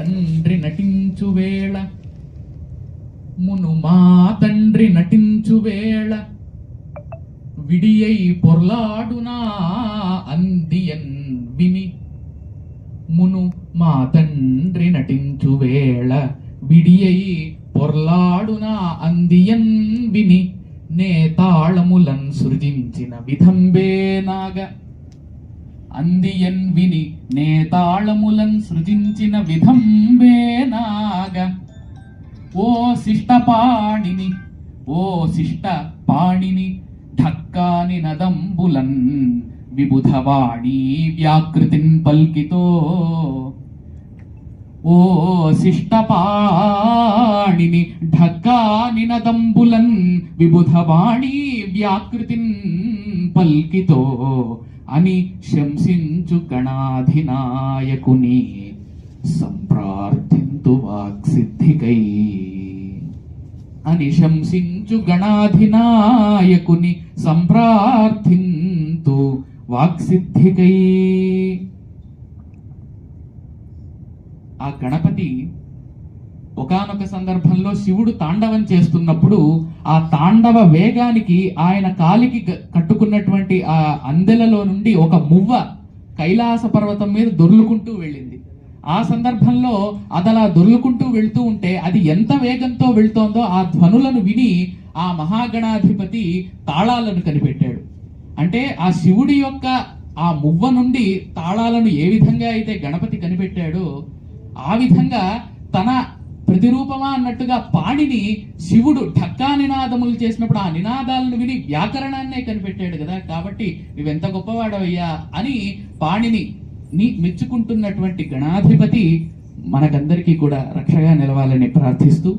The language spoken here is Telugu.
తండ్రి నటించు వేళ. మును మా తండ్రి నటించు వేళ. విడియై పొర్లాడునా అందియన్ విని. మును మా తండ్రి నటించు వేళ. విడియై పొర్లాడునా అందియన్ విని. నే తాళములన్ సృజించిన విధంబే నాగ అందియన్ విని నే సృజించిన విధంబేనాగ ఓ శిష్ట పాణిని ఓ శిష్ట పాణిని ఢక్కాని నదంబులన్ విబుధవాణి వ్యాకృతిన్ పల్కితో. ఓ శిష్టపాణిని ఢక్కాని నదంబులన్ విబుధవాణి వ్యాకృతిన్ పల్కితో. అని శంసించు గణాధినాయకుని. సంప్రార్థింతు వాక్సిద్ధికై అని శంసించు గణాధినాయకుని. సంప్రార్థింతు వాక్సిద్ధికై. ఆ గణపతి ఒకానొక సందర్భంలో శివుడు తాండవం చేస్తున్నప్పుడు ఆ తాండవ వేగానికి ఆయన కాలికి కట్టుకున్నటువంటి ఆ అందెలలో నుండి ఒక మువ్వ కైలాస పర్వతం మీద దొర్లుకుంటూ వెళ్ళింది. ఆ సందర్భంలో అదలా దొర్లుకుంటూ వెళ్తూ ఉంటే అది ఎంత వేగంతో వెళ్తోందో ఆ ధ్వనులను విని ఆ మహాగణాధిపతి తాళాలను కనిపెట్టాడు. అంటే ఆ శివుడి యొక్క ఆ మువ్వ నుండి తాళాలను ఏ విధంగా అయితే గణపతి కనిపెట్టాడో ఆ విధంగా తన ప్రతిరూపమా అన్నట్టుగా పాణిని శివుడు ఢక్కా నినాదములు చేసినప్పుడు ఆ నినాదాలను విని వ్యాకరణాన్నే కనిపెట్టాడు కదా. కాబట్టి నువ్వెంత గొప్పవాడవయ్యా అని పాణిని ని మెచ్చుకుంటున్నటువంటి గణాధిపతి మనకందరికీ కూడా రక్షగా నిలవాలని ప్రార్థిస్తూ